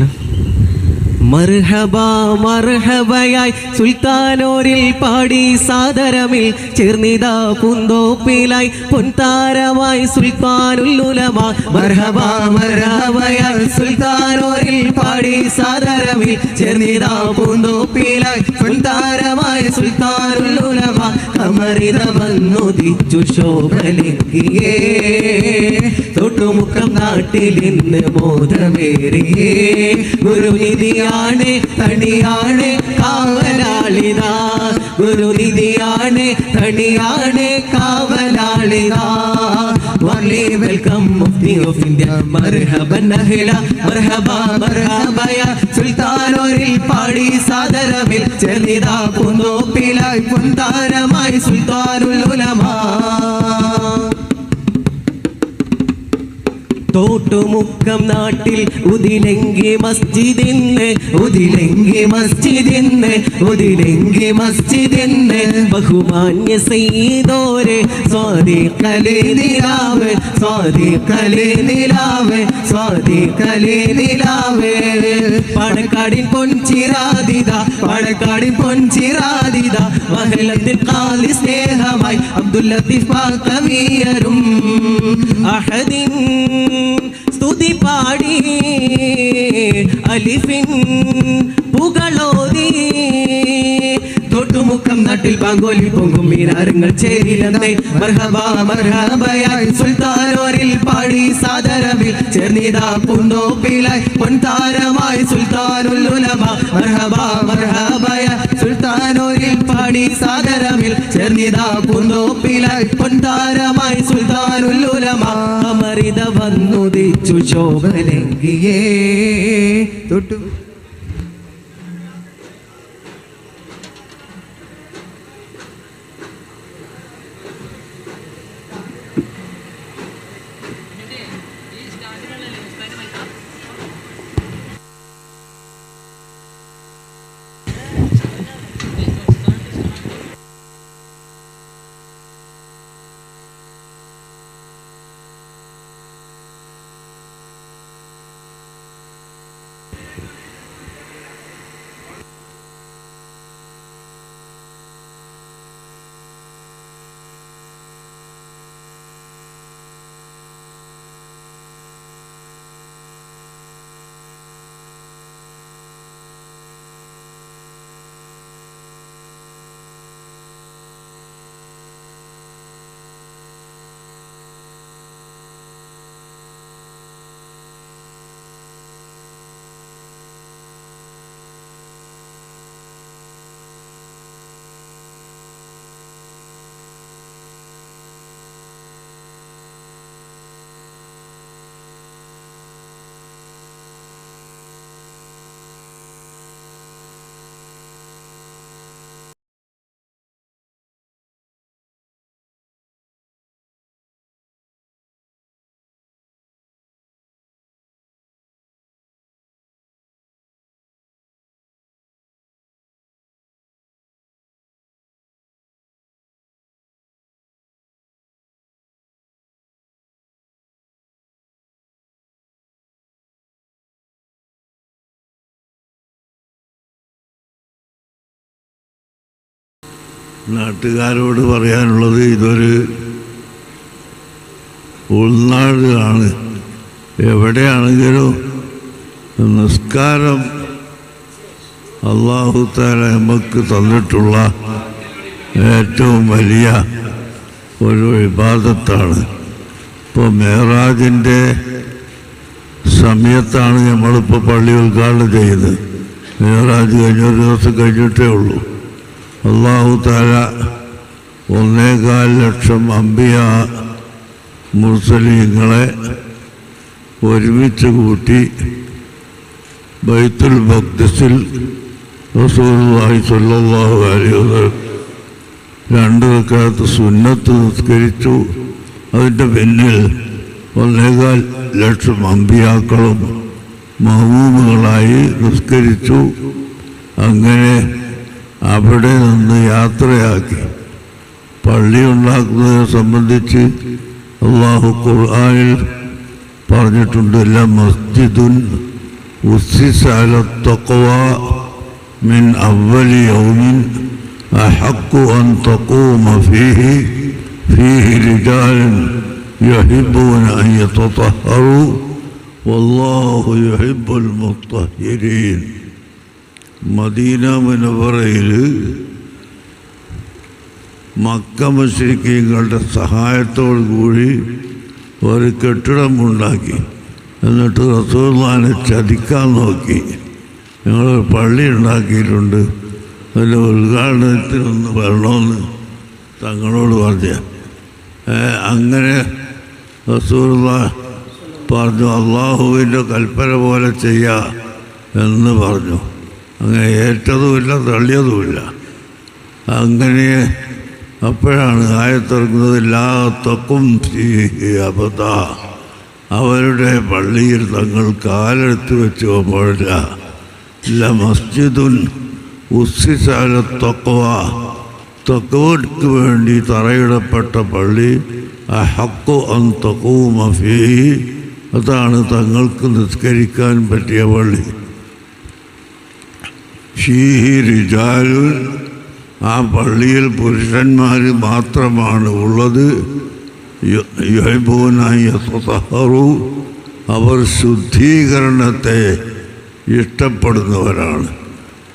wasallam മർഹബ മർഹബയായി സുൽത്താനോരിൽ പാടി സാദരമിൽ ചേർന്നിത പൂന്തോപ്പിലായി പൊൻതാരമായി സുൽത്താനുല്ലുലമ മർഹബ മർഹബയായി സുൽത്താനോരിൽ പാടി സാദരമിൽ ചേർന്നിത പൂന്തോപ്പിലായി പൊൻതാരമായി സുൽത്താനുല്ലുലമ അമരിത വന്നുദിച്ചു ശോഭലിംഗിയേ തൊട്ടുമുക്കം നാട്ടിൽ ബോധമേറിയേ. ബോധമേറിയേ ഗുരുനിധിയാണ് തണിയാണ് കാവലാളിതാ. ഗുരുനിധിയാണ് തണിയാണ് കാവലാളിതാ. വള്ളി വെൽക്കം മുഫ്തി ഓഫ് ഇന്ത്യ മർഹബൻ marhaba മർഹബ മർഹബയ. സുൽത്താനോരിൽ പാടി സാദരമിൽ ചെന്നിതാ കുന്നോപ്പിലായി കുന്താരമായി സുൽത്താനുൽ ഉലമാ. തോട്ടുമുക്കം നാട്ടിൽ ഉതിലെങ്കി മസ്ജിദിന്ന് ഉതിലെങ്കി മസ്ജിദിന്ന് ഉതിലെങ്കി മസ്ജിദിന്ന്. ബഹുമാന്യ സയ്യിദോരെ സ്വാതി കലേ നിലാവ് സ്വാതി കലേ നിലാവ് സ്വാതി കലേ നിലാവ്. പാണക്കാടിൻ പൊൻചിരാതിത പാണക്കാടിൻ പൊൻചിരാതിത മഹലത്തിൽ കാലി സ്നേഹമായി അബ്ദുൽ ലത്തീഫ് അഹദിൻ സ്തുതി പാടി അലിഫിൻ തൊട്ടുമുക്കം നാട്ടിൽ പാങ്കോലി പൊങ്കും മീനാരങ്ങൾ ചേരിലെന്നേ പാടി സാദരവിൽ ചേർന്നിതാ പൂന്തോപ്പിലായി പൊൻതാരമായി മർഹബയ സുൽത്താനോരിൽ പാടി സാദരവിൽ ചേർന്നിതാ പൂന്തോപ്പിലായി പൊൻതാരമായി സുൽത്താനുലുലമ അമരിത അമരിത വന്നുദിച്ചു ശോഭലങ്കിയേ തൊട്ടു. നാട്ടുകാരോട് പറയാനുള്ളത് ഇതൊരു ഉൾനാട് ആണ് എവിടെയാണെങ്കിലും നിസ്കാരം അള്ളാഹുത്താല നമുക്ക് തന്നിട്ടുള്ള ഏറ്റവും വലിയ ഒരു വിവാദത്താണ് ഇപ്പോൾ മേറാജിന്റെ സമയത്താണ് നമ്മളിപ്പോൾ പള്ളി ഉദ്ഘാടനം ചെയ്യുന്നത്. മേറാജ് കഴിഞ്ഞ ഒരു ദിവസം കഴിഞ്ഞിട്ടേ ഉള്ളൂ. അള്ളാഹു താല ഒന്നേകാൽ ലക്ഷം അമ്പിയ മുസ്ലിങ്ങളെ ഒരുമിച്ച് കൂട്ടി ബൈത്തുൽ ഭക്തസിൽ റസൂലുള്ളാഹി സ്വല്ലല്ലാഹു അലൈഹി രണ്ട് വെക്കാത്ത സുന്നത്ത് നിസ്കരിച്ചു. അതിന്റെ പിന്നിൽ ഒന്നേകാൽ ലക്ഷം അമ്പിയാക്കളും മഹബൂബുകളായി നിസ്കരിച്ചു. അങ്ങനെ അവിടെ നിന്ന് യാത്രയാക്കി പള്ളി ഉണ്ടാക്കുന്നതിനെ സംബന്ധിച്ച് അള്ളാഹു ഖുർആനിൽ പറഞ്ഞിട്ടുണ്ട് എല്ലാ മസ്ജിദുൻ أسس على التقوى من أول يوم أحق أن تقوم فيه فيه رجال يحبون أن يتطهروا والله يحب المطهرين മദീന മുനവറയിൽ മക്ക മുസ്ലിക്കീങ്ങളുടെ സഹായത്തോടു കൂടി ഒരു കെട്ടിടം ഉണ്ടാക്കി എന്നിട്ട് റസൂർമാനെ ചതിക്കാൻ നോക്കി. ഞങ്ങൾ പള്ളി ഉണ്ടാക്കിയിട്ടുണ്ട്. അതിന്റെ ഉദ്ഘാടനത്തിനൊന്ന് വരണമെന്ന് തങ്ങളോട് പറഞ്ഞ. അങ്ങനെ റസൂർമ പറഞ്ഞു അള്ളാഹുവിന്റെ കൽപ്പന പോലെ ചെയ്യാം എന്ന് പറഞ്ഞു. അങ്ങനെ ഏറ്റതുമില്ല തള്ളിയതുമില്ല. അങ്ങനെ അപ്പോഴാണ് ആയത്തിറങ്ങുന്നത് എല്ലാ തൊക്കും അബദ്ധ അവരുടെ പള്ളിയിൽ തങ്ങൾ കാലെടുത്ത് വെച്ച് പോകുമ്പോഴില്ല ഇല്ല മസ്ജിദുൻ ഉസ്സിസാല തൊക്കവ തൊക്കവർക്ക് വേണ്ടി തറയിടപ്പെട്ട പള്ളി അഹക്കു അൻ തൊക്കവും അഫീ അതാണ് തങ്ങൾക്ക് നിസ്കരിക്കാൻ പറ്റിയ പള്ളി. ഫീഹി റിജാലുൻ ആ പള്ളിയിൽ പുരുഷന്മാർ മാത്രമാണ് ഉള്ളത്. യുഹബൂനായി അവർ ശുദ്ധീകരണത്തെ ഇഷ്ടപ്പെടുന്നവരാണ്.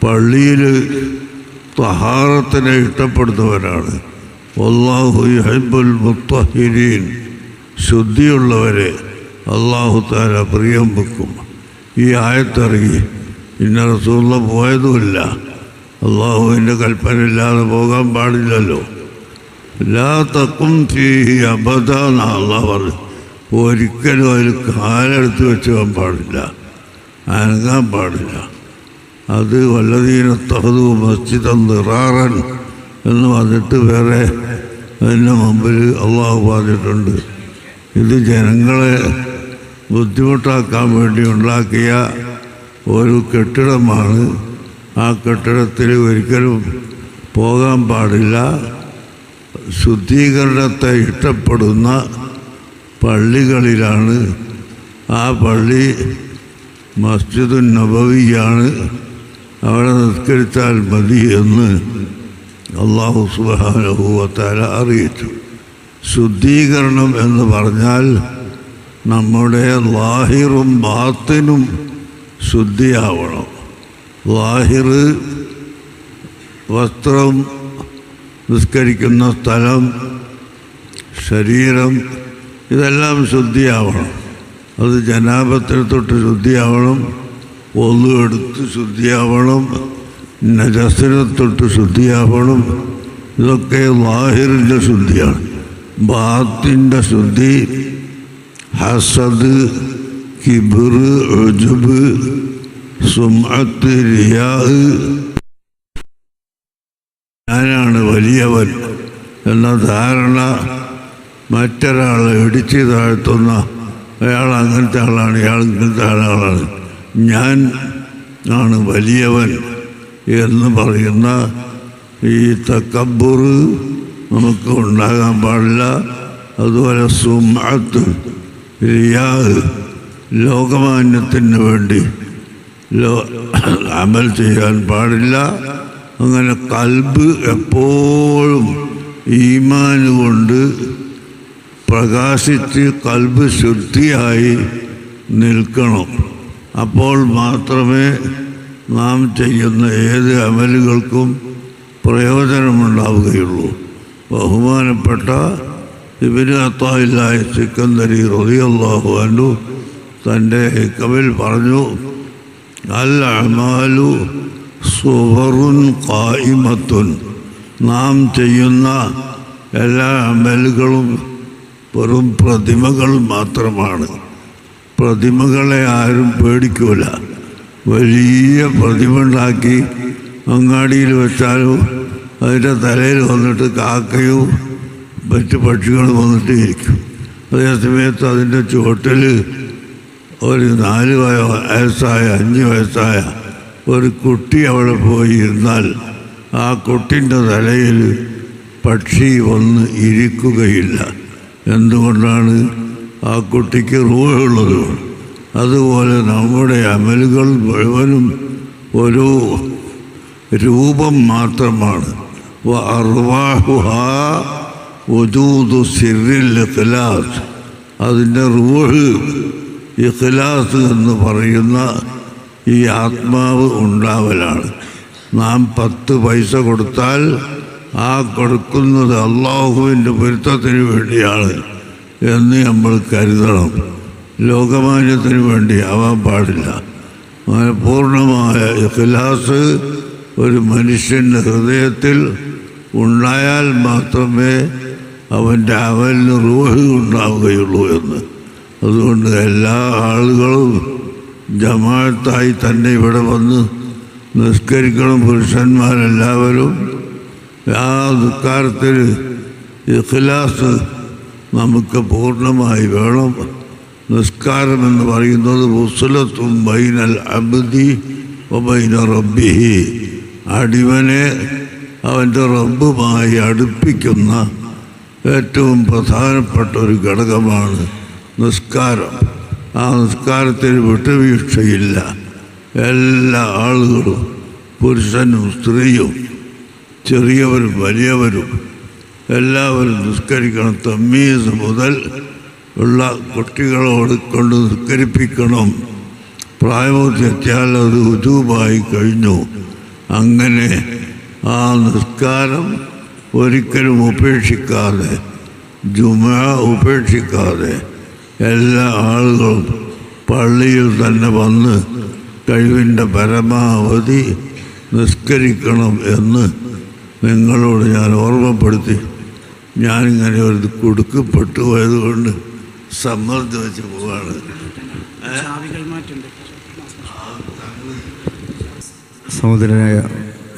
പള്ളിയിൽ തഹാറത്തിനെ ഇഷ്ടപ്പെടുന്നവരാണ്. അള്ളാഹു യുഹബുൽ മുത്തഹിരീൻ ശുദ്ധിയുള്ളവരെ അള്ളാഹു താര പ്രിയം വെക്കും. ഈ ആയത്തിറങ്ങി ഇന്ന റസൂള്ള പോയതുമില്ല. അള്ളാഹുവിന്റെ കൽപ്പന ഇല്ലാതെ പോകാൻ പാടില്ലല്ലോ. എല്ലാ തക്കും ഫീഹി അബദ്ധ അള്ളാഹ് പറഞ്ഞു. ഒരിക്കലും അതിൽ കാലെടുത്ത് വെച്ച് പോകാൻ പാടില്ല. അനങ്ങാൻ പാടില്ല. അത് വല്ലതീന തഹതു മസ്ജിദം നിറാറൻ എന്ന് പറഞ്ഞിട്ട് വേറെ അതിന്റെ മുമ്പിൽ അള്ളാഹു പറഞ്ഞിട്ടുണ്ട്. ഇത് ജനങ്ങളെ ബുദ്ധിമുട്ടാക്കാൻ വേണ്ടി ഉണ്ടാക്കിയ ഒരു കെട്ടിടമാണ്. ആ കെട്ടിടത്തിൽ ഒരിക്കലും പോകാൻ പാടില്ല. ശുദ്ധീകരണത്തെ ഇഷ്ടപ്പെടുന്ന പള്ളികളിലാണ്. ആ പള്ളി മസ്ജിദുൻ നബവിയാണ്. അവിടെ നിസ്കരിച്ചാൽ മതി എന്ന് അള്ളാഹു സുബാനുഭവത്താല അറിയിച്ചു. ശുദ്ധീകരണം എന്ന് പറഞ്ഞാൽ നമ്മുടെ ലാഹിറും ബാത്തിനും ശുദ്ധിയാവണം. വാഹിർ വസ്ത്രം നിസ്കരിക്കുന്ന സ്ഥലം ശരീരം ഇതെല്ലാം ശുദ്ധിയാവണം. അത് ജനാപത്തിൽ തൊട്ട് ശുദ്ധിയാവണം ഒന്നു എടുത്ത് ശുദ്ധിയാവണം നജസിനെ ശുദ്ധിയാവണം. ഇതൊക്കെ വാഹിറിന്റെ ശുദ്ധിയാണ്. ബാത്തിന്റെ ശുദ്ധി ഹസദ് കിബിർ ഉജുബ് സുമത്ത് റിയാഹ്. ഞാനാണ് വലിയവൻ എന്ന ധാരണ മറ്റൊരാളെ ഇടിച്ച് താഴ്ത്തുന്ന അയാൾ അങ്ങനത്തെ ആളാണ് ഇയാൾ ഇങ്ങനത്തെ ആളാണ്. ഞാൻ ആണ് വലിയവൻ എന്ന് പറയുന്ന ഈ തക്കബുർ നമുക്ക് ഉണ്ടാകാൻ പാടില്ല. അതുപോലെ സുമത്ത് റിയാഹ്. ലോകമാന്യത്തിന് വേണ്ടി ലോ അമൽ ചെയ്യാൻ പാടില്ല. അങ്ങനെ കൽബ് എപ്പോഴും ഈമാൻ കൊണ്ട് പ്രകാശിച്ച് കൽബ് ശുദ്ധിയായി നിൽക്കണം. അപ്പോൾ മാത്രമേ നാം ചെയ്യുന്ന ഏത് അമലുകൾക്കും പ്രയോജനമുണ്ടാവുകയുള്ളൂ. ബഹുമാനപ്പെട്ട ഇവരത്തായില്ലായ അത്തായില്ലായ സിക്കന്ദരി റളിയല്ലാഹു അൻഹു തന്റെ ഹിക്കമിൽ പറഞ്ഞു അൽ അമാലു സുവറുൻ കായിമത്തുൻ നാം ചെയ്യുന്ന എല്ലാ അമലുകളും വെറും പ്രതിമകൾ മാത്രമാണ്. പ്രതിമകളെ ആരും പേടിക്കൂല. വലിയ പ്രതിമ ഉണ്ടാക്കി അങ്ങാടിയിൽ വെച്ചാലും അതിന്റെ തലയിൽ വന്നിട്ട് കാക്കയും മറ്റ് പക്ഷികളും വന്നിട്ട് ഇരിക്കും. അതേസമയത്ത് അതിന്റെ ചുവട്ടിൽ ഒരു നാല് വയ- വയസ്സായ അഞ്ച് വയസ്സായ ഒരു കുട്ടി അവിടെ പോയി ഇരുന്നാൽ ആ കുട്ടിന്റെ തലയിൽ പക്ഷി വന്ന് ഇരിക്കുകയില്ല. എന്തുകൊണ്ടാണ്? ആ കുട്ടിക്ക് റൂഹുള്ളത്. അതുപോലെ നമ്മുടെ അമലുകൾ മുഴുവനും ഒരു രൂപം മാത്രമാണ്. അതിന്റെ റൂഹ് ഇഖ്ലാസ് എന്ന് പറയുന്ന ഈ ആത്മാവ് ഉണ്ടാവലാണ്. നാം പത്ത് പൈസ കൊടുത്താൽ ആ കൊടുക്കുന്നത് അള്ളാഹുവിന്റെ പൊരുത്തത്തിന് വേണ്ടിയാണ് എന്ന് നമ്മൾ കരുതണം. ലോകമാന്യത്തിന് വേണ്ടി ആവാൻ പാടില്ല. പൂർണമായ ഇഖ്ലാസ് ഒരു മനുഷ്യന്റെ ഹൃദയത്തിൽ ഉണ്ടായാൽ മാത്രമേ അവന്റെ അവലിന് റൂഹ് ഉണ്ടാവുകയുള്ളൂ എന്ന്. അതുകൊണ്ട് എല്ലാ ആളുകളും ജമാഅത്തായി തന്നെ ഇവിടെ വന്ന് നിസ്കരിക്കണം പുരുഷന്മാരെല്ലാവരും. ആ ദുഃഖാരത്തിൽ ഇഖ്ലാസ് നമുക്ക് പൂർണമായി വേണം. നിസ്കാരം എന്ന് പറയുന്നത് മുസ്ലത്തും ബൈനൽ അബ്ദി ഒബൈന റബ്ബിഹി. അടിവനെ അവന്റെ റബ്ബുമായി അടുപ്പിക്കുന്ന ഏറ്റവും പ്രധാനപ്പെട്ട ഒരു ഘടകമാണ് നിസ്കാരം. ആ നിസ്കാരത്തിൽ വിട്ടുവീഴ്ചയില്ല. എല്ലാ ആളുകളും പുരുഷനും സ്ത്രീയും ചെറിയവരും വലിയവരും എല്ലാവരും നിസ്കരിക്കണം. തമ്മീസ് മുതൽ ഉള്ള കുട്ടികളോട് കൊണ്ട് നിസ്കരിപ്പിക്കണം. പ്രായപൂർത്തിയെത്തിയാൽ അത് ഉജൂബായി കഴിഞ്ഞു. അങ്ങനെ ആ നിസ്കാരം ഒരിക്കലും ഉപേക്ഷിക്കാതെ ജുമ ഉപേക്ഷിക്കാതെ എല്ലാ ആളുകളും പള്ളിയിൽ തന്നെ വന്ന് കഴിവിന്റെ പരമാവധി നിസ്കരിക്കണം എന്ന് നിങ്ങളോട് ഞാൻ ഓർമ്മപ്പെടുത്തി. ഞാനിങ്ങനെ ഒരു കൊടുക്കപ്പെട്ടു പോയതുകൊണ്ട് സമ്മർദ്ദം വെച്ച് പോവാണ്. സഹോദരനായ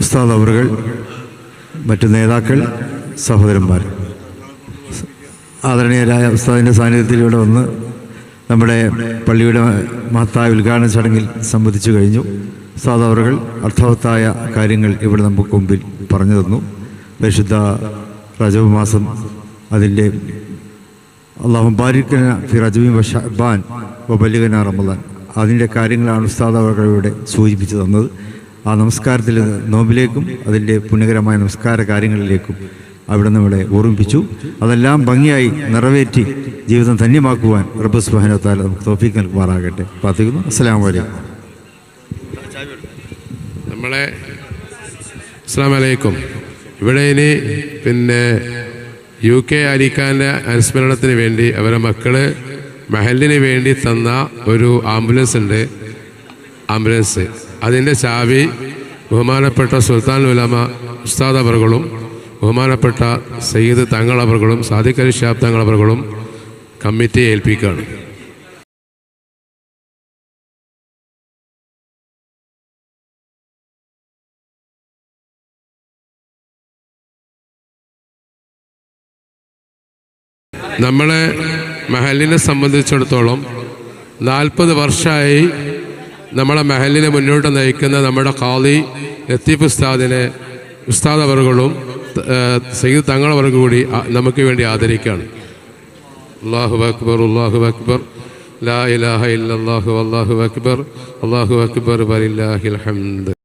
ഉസ്താദ് അവറുകൾ മറ്റ് നേതാക്കൾ സഹോദരന്മാർ. ആദരണീയരായ ഉസ്താദിന്റെ സാന്നിധ്യത്തിൽ ഇവിടെ വന്ന് നമ്മുടെ പള്ളിയുടെ മഹത്തായ ഉദ്ഘാടന ചടങ്ങിൽ സംബന്ധിച്ചു കഴിഞ്ഞു. ഉസ്താദ് അവർ അർത്ഥവത്തായ കാര്യങ്ങൾ ഇവിടെ നമുക്ക് മുമ്പിൽ പറഞ്ഞു തന്നു. പരിശുദ്ധ റജബ് മാസം അതിന്റെ അള്ളാഹു ബാരിക്കന ഫി റജബി ബഷാൻ വബല്ലിഗന റമദാൻ. അതിന്റെ കാര്യങ്ങളാണ് ഉസ്താദ് അവർ ഇവിടെ സൂചിപ്പിച്ചു തന്നത്. ആ നമസ്കാരത്തിൽ നോമ്പിലേക്കും അതിന്റെ പുണ്യകരമായ നമസ്കാര കാര്യങ്ങളിലേക്കും അവിടെ നമ്മളെ ഓർമ്മിപ്പിച്ചു. അതെല്ലാം ഭംഗിയായി നിറവേറ്റി ജീവിതം ധന്യമാക്കുവാൻ റബ്ബ് സുബാനത്താൽ നമുക്ക് തോഫീക്ക് നൽകുമാറാകട്ടെ. പ്രാർത്ഥിക്കുന്നു. അസ്സാം വലൈക്കും നമ്മളെ അസ്സാം വലൈക്കും ഇവിടെ ഇനി പിന്നെ യു കെ അലിഖാന്റെ അനുസ്മരണത്തിന് വേണ്ടി അവരെ മക്കൾ മഹലിന് വേണ്ടി തന്ന ഒരു ആംബുലൻസ് ഉണ്ട്. ആംബുലൻസ്. അതിന്റെ ചാവി ബഹുമാനപ്പെട്ട സുൽത്താൻ ഉലമ ഉസ്താദ് അവർകളും ബഹുമാനപ്പെട്ട സയ്യിദ് തങ്ങൾ അവർകളും സാദിഖ് അലി ഷാബ് തങ്ങൾ അവർകളും കമ്മിറ്റിയെ ഏൽപ്പിക്കുകയാണ്. നമ്മളെ മഹലിനെ സംബന്ധിച്ചിടത്തോളം നാൽപ്പത് വർഷമായി നമ്മളെ മഹലിനെ മുന്നോട്ട് നയിക്കുന്ന നമ്മുടെ ഖാദി ലത്തീഫ് ഉസ്താദിനെ ഉസ്താദ് അവർകളും സയ്യിദ് തങ്ങളവർക്ക് കൂടി നമുക്ക് വേണ്ടി ആദരിക്കുകയാണ്. അള്ളാഹു അക്ബർ അള്ളാഹു അക്ബർ. ലാ ഇലാഹ ഇല്ലല്ലാഹു അല്ലാഹു അക്ബർ. അള്ളാഹു അക്ബർ വലില്ലാഹിൽ ഹംദ്.